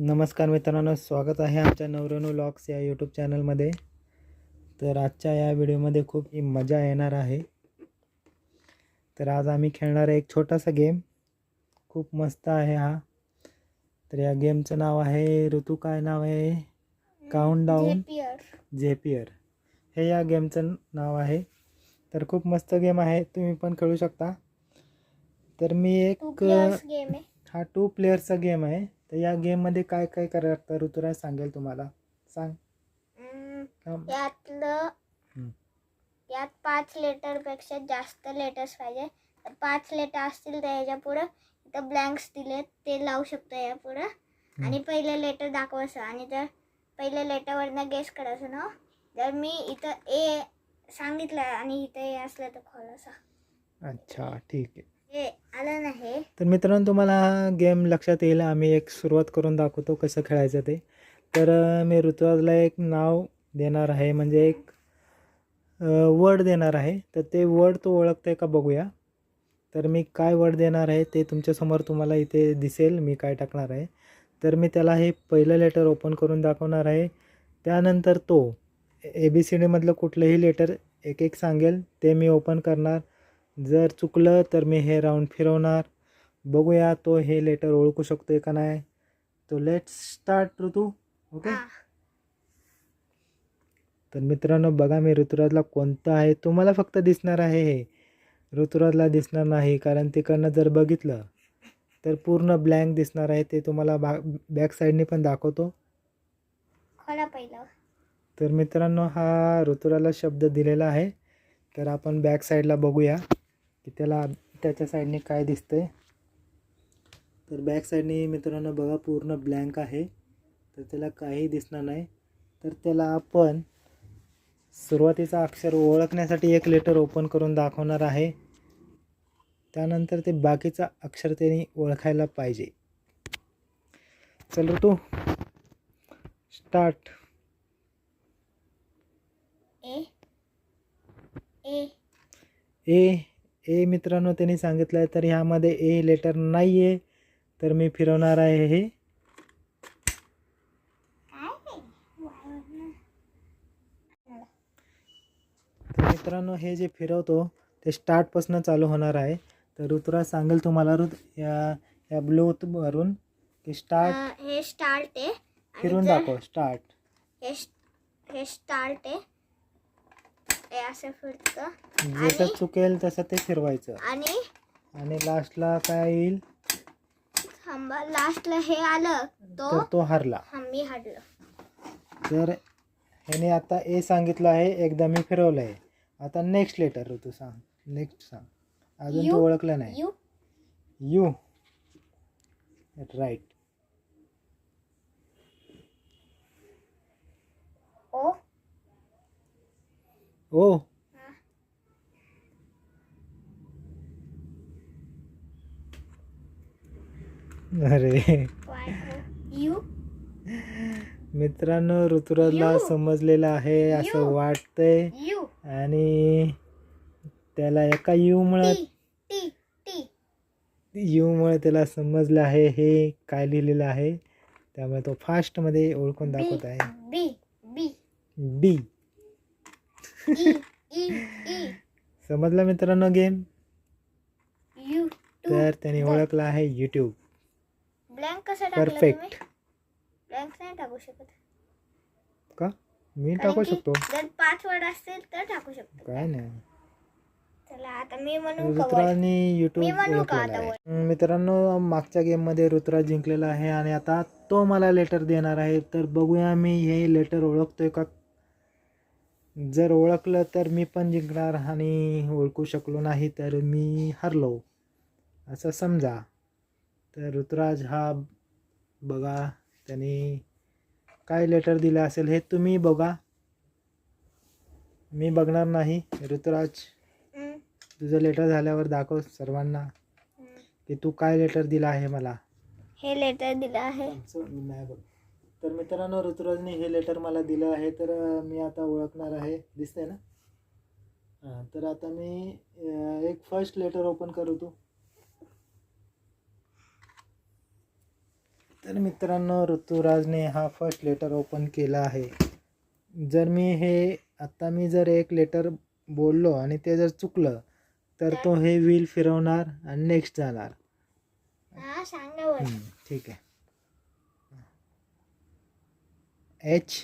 नमस्कार मित्रांनो स्वागत आहे आमच्या नवरेनो लॉक्स या यूट्यूब चॅनलमध्ये. तर आजच्या या व्हिडिओमध्ये खूप मजा येणार आहे. तर आज आम्ही खेळणार आहे एक छोटासा गेम. खूप मस्त आहे हा. तर या गेमचं नाव आहे ऋतू काय नाव आहे? काउंट डाऊन झेपियर हे या गेमचं नाव आहे. तर खूप मस्त गेम आहे तुम्ही पण खेळू शकता. तर मी एक हा टू प्लेयरचा गेम आहे. तर या गेममध्ये काय काय करायला ऋतुराज? सांगेल तुम्हाला. सांग. थांब. यातलं. यात पाच लेटरपेक्षा जास्त लेटर्स पाहिजे. तर पाच लेटर असतील तर याच्या पुढं इथं ब्लँक्स दिलेत ते लावू शकतो या पुढं. आणि पहिले लेटर दाखवायचं आणि जर पहिल्या लेटरवरनं गेस करायचं ना जर मी इथं ए सांगितलं आणि इथं ए असलं तर खोलासा अच्छा ठीक आहे. हे तर मित्रांनो तुम्हाला हा गेम लक्षात येईल. आम्ही एक सुरुवात करून दाखवतो कसं खेळायचं ते. तर मी ऋतुराजला एक नाव देणार आहे. म्हणजे एक वर्ड देणार आहे. तर ते वर्ड तो ओळखतोय का बघूया. तर मी काय वर्ड देणार आहे ते तुमच्यासमोर तुम्हाला इथे दिसेल. मी काय टाकणार आहे. तर मी त्याला हे पहिलं लेटर ओपन करून दाखवणार आहे. त्यानंतर तो ए बी सी डीमधलं कुठलंही लेटर एक एक सांगेल. ते मी ओपन करणार. जर चुकलं तर मी हे राऊंड फिरवणार. बघूया तो हे लेटर ओळखू शकतोय का नाही. तो लेट स्टार्ट ऋतू. ओके. तर मित्रांनो बघा मी ऋतुराजला कोणतं आहे. तुम्हाला फक्त दिसणार आहे हे. ऋतुराजला दिसणार नाही कारण तिकडनं जर बघितलं तर पूर्ण ब्लँक दिसणार आहे. ते तुम्हाला बा बॅक साईडने पण दाखवतो. तर मित्रांनो हा ऋतुराला शब्द दिलेला आहे. तर आपण बॅक साईडला बघूया. की त्याला त्याच्या साईडने काय दिसतंय? तर बॅक साईडने मित्रांनो बघा पूर्ण ब्लँक आहे. तर त्याला काही दिसणार नाही. तर त्याला आपण सुरुवातीचा अक्षर ओळखण्यासाठी एक लेटर ओपन करून दाखवणार आहे. त्यानंतर ते बाकीचा अक्षर त्यांनी ओळखायला पाहिजे. चल ऋतू स्टार्ट ए. ए ए मित्रांनो त्यांनी सांगितलं आहे तर ह्यामध्ये ए लेटर नाही आहे तर मी फिरवणार आहे हे. तर मित्रांनो हे जे फिरवतो ते स्टार्टपासून चालू होणार आहे. तर ऋतुराज सांगेल तुम्हाला ऋत या या ब्लूवरून की स्टार्ट हे स्टार्ट आहे. फिरून दाखव स्टार्ट हे हे स्टार्ट आहे. हे असं फिरतं. जसं चुकेल तसं ते फिरवायचं. आणि आणि लास्टला काय येईल? थांबा लास्टला हे आलं तो तर तो हारला. हा मी हाडलं तर ह्याने आता ए सांगितलं आहे एकदा मी फिरवलं आहे. आता नेक्स्ट लेटर ऋतू सांग. नेक्स्ट सांग. अजून यू. तो ओळखला नाही. U. U. Right O O अरे. ओ यू मित्रांनो ऋतुराजला. समजलेलं आहे असं. वाटतंय. यू आणि त्याला एका यूमुळं टी टी टी यूमुळे त्याला समजलं आहे हे काय लिहिलेलं आहे. त्यामुळे तो फास्टमध्ये ओळखून दाखवत आहे. बी बी बी समजलं मित्रांनो गेम तर त्याने ओळखला आहे यूट्यूब ब्लँक कसं परफेक्ट ब्लँक नाही टाकू शकत. का? मी टाकू शकतो. जर पाच वर्ड असतील तर टाकू शकतो. काय नाही. चला आता मी युट्यूब मित्रांनो मागच्या गेममध्ये ऋतुराज जिंकलेला आहे आणि आता तो मला लेटर देणार आहे. तर बघूया मी हे लेटर ओळखतोय का जर ओळखलं तर मी पण जिंकणार आणि ओळखू शकलो नाही तर मी हरलो. असं समजा. तर ऋतुराज हा बघा त्यांनी काय लेटर दिलं असेल हे तुम्ही बघा. मी बघणार नाही. ऋतुराज तुझं लेटर झाल्यावर दाखव सर्वांना. की तू काय लेटर दिलं आहे मला. हे लेटर दिलं आहे. नाही बघ तर मित्रांनो ऋतुराजने हे लेटर मला दिलं आहे तर मी आता ओळखणार आहे. दिसतंय ना? हां तर आता मी एक फर्स्ट लेटर ओपन करू तू. तर मित्रांनो ऋतुराजने हा फर्स्ट लेटर ओपन केला आहे. जर मी हे आत्ता मी जर एक लेटर बोललो आणि ते जर चुकलं तर तो हे व्हील फिरवणार आणि नेक्स्ट जाणार. हा ठीक आहे. एच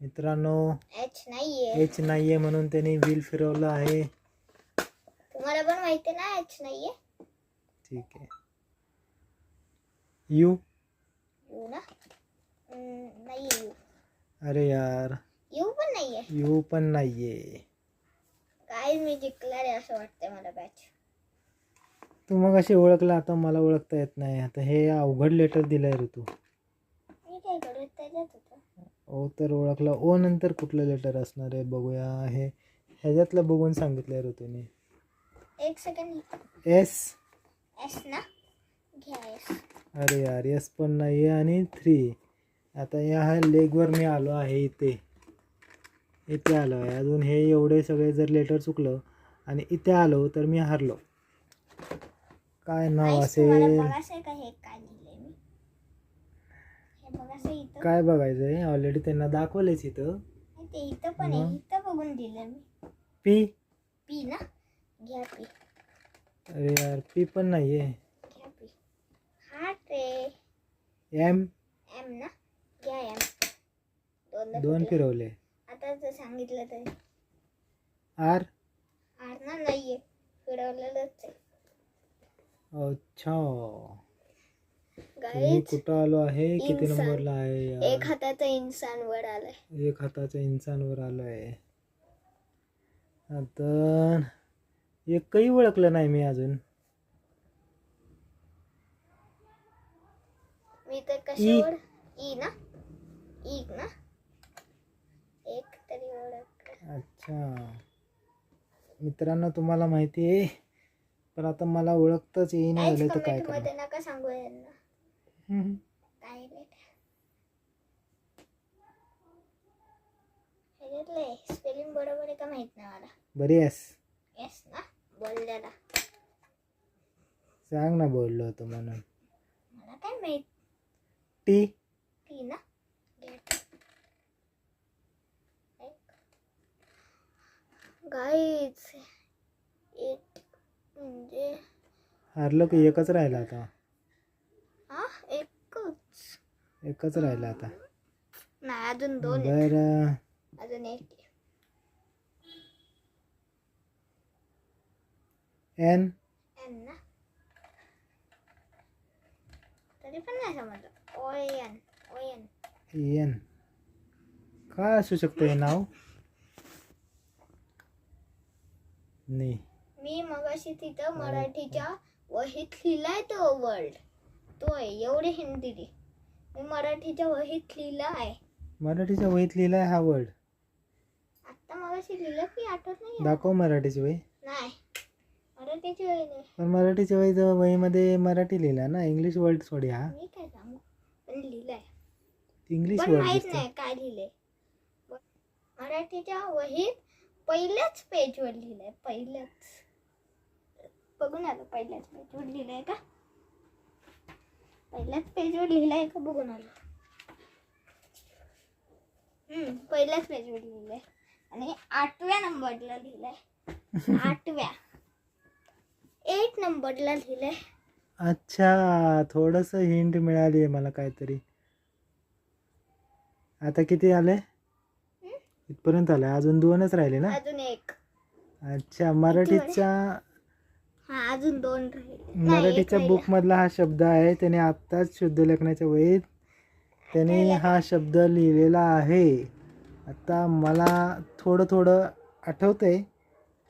मित्रांनो एच नाहीये. एच नाही आहे म्हणून त्यांनी व्हील फिरवलं आहे. तुम्हाला पण माहिती ना एच नाहीये? ठीक आहे. यू यू ना? नाहीये यू अरे यार. यू पण नाहीये. यू पण नाहीये. काय मी जिंकणार आहे असं वाटतंय मला बॅच तू मग अशी ओळखला आता मला ओळखता येत नाही. आता हे अवघड लेटर दिलंय ऋतू मी काय करू त्याच्यात होतं ओ तर ओळखला. ओ नंतर कुठलं लेटर असणार आहे? बघूया. हे ह्याच्यातलं बघून सांगितलंय ऋतूने एक सेकंड एस एस ना? घ्या एस अरे यार एस पण नाही आहे आणि थ्री आता या ह्या लेगवर मी आलो आहे इथे. इथे आलो आहे. अजून हे एवढे सगळे जर लेटर चुकलं आणि इथे आलो तर मी हारलो. काय नाव असेल? बघायचंय का हे काय लिहिलंय मी हे बघायचं इथं. काय बघायचं आहे ऑलरेडी त्यांना दाखवलेच इथं. आणि ते इथं पण आहे. मग? इथं बघून दिलं मी. पी पी ना? घ्या पी अरे यार पी पण नाही आहे घ्या पी एम एम ना? घ्या एम दोन दोन फिरवले. आता जर सांगितलं तरी. आर आर ना नाहीये. फिरवलेलंच आहे. अच्छा. मी कुठं आलो आहे? किती इन्सान. नंबरला आहे यार? एक हाताचा इन्सान वर आलाय. एक हाताच्या इंचांवर आलो आहे आता एकही ओळखलं नाही मी अजून. मी तर कशावर? ई ना? ई ना? एक तरी ओळख. अच्छा. मित्रांनो तुम्हाला माहिती आहे पण आता मला ओळखताच येईना झालं तर काय करणार मध्ये नका सांगू यांना हम्म. काय रे ह्याच्यातलं स्पेलिंग बरोबर आहे का माहीत नाही मला बरी आहेस? येस ना बोललेला सांग ना बोललो होतो म्हणून. मला काय माहीत टी? ती ना गाईच एक म्हणजे हारलो की एकच राहिला आता हा एकच राहिला आता. नाही अजून दोन आहेत. बर. अजून एक आहे. एन? एन ना? तरी पण नाही समजलं. O N O N. N. काय असू शकतं हे नाव? नाही. मी मगाशी तिथं मराठीच्या वहीत लिहिलाय तो वर्ड. तो आहे एवढी हिंट दिली मी मराठीच्या वहीत लिहिला आहे. मराठीच्या वहीत लिहिलाय हा वर्ड आत्ता मगाशी लिहिलं की आठवत नाही आहे. दाखव मराठीची वही. नाही. मराठीची वही नाही. पण मराठीच्या वही वहीमध्ये मराठी लिहिला ना? इंग्लिश वर्ड सोडी हा. मी काय सांगू? पण लिहिलंय. इंग्लिश पण वर्ड माहीत दिसतो नाही काय लिहिलंय. मराठीच्या वहीत पहिल्याच पेजवर लिहिलंय. पहिल्याच बघून आलो पहिल्याच पेजवर लिहिलंय का? पहिल्याच पेजवर लिहिलंय का बघून आलो. हम्म. पहिल्याच पेजवर लिहिलंय. आणि आठव्या नंबरला लिहिलंय. आठव्या. एट नंबरला लिहिलंय. अच्छा थोडस हिंट मिळाली आहे मला काहीतरी. आता किती आले इथपर्यंत आलंय. अजून दोनच राहिले ना? अजून एक. अच्छा मराठीच्या हा अजून दोन राहिले. मराठीच्या. बुक मधला हा शब्द आहे त्याने आत्ताच शुद्ध लेखनाच्या वहीत त्याने हा शब्द लिहिलेला आहे. आता मला थोडं थोडं आठवतंय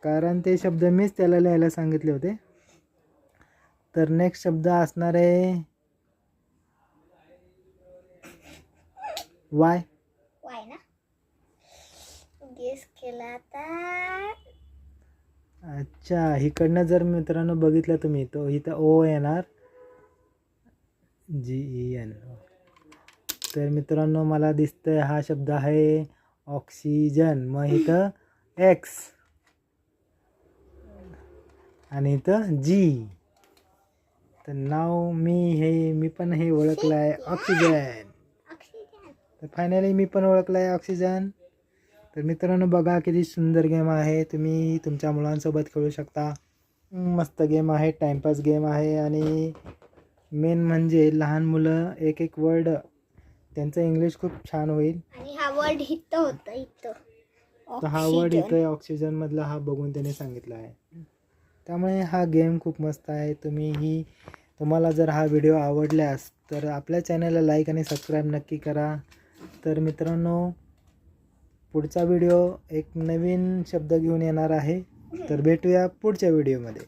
कारण ते शब्द मीच त्याला लिहायला सांगितले होते. तर नेक्स्ट शब्द असणार आहे वाय. वाय ना? गेस केला आता. अच्छा इकडनं जर मित्रांनो बघितलं तुम्ही तो इथं ओ येणार. जी ई एन तर मित्रांनो मला दिसतंय हा शब्द आहे ऑक्सिजन मग इथं एक्स आणि इथं जी तर नाव मी हे मी पण हे ओळखलं आहे ऑक्सिजन ऑक्सिजन तर फायनली मी पण ओळखलं आहे ऑक्सिजन तर मित्रांनो बघा किती सुंदर गेम आहे. तुम्ही तुमच्या मुलांसोबत खेळू शकता. मस्त गेम आहे टाईमपास गेम आहे आणि मेन म्हणजे लहान मुलं एक एक वर्ड त्यांचं इंग्लिश खूप छान होईल. आणि हा वर्ड इथं होतं इथं. तर हा वर्ड. इथं ऑक्सिजनमधला हा बघून त्याने सांगितला आहे. त्यामुळे हा गेम खूप मस्त आहे. तुम्हीही तुम्हाला जर हा व्हिडिओ आवडल्यास तर आपल्या चॅनलला लाईक आणि सबस्क्राईब नक्की करा. तर मित्रांनो पुढचा व्हिडिओ एक नवीन शब्द घेऊन येणार आहे. तर भेटूया पुढच्या व्हिडिओमध्ये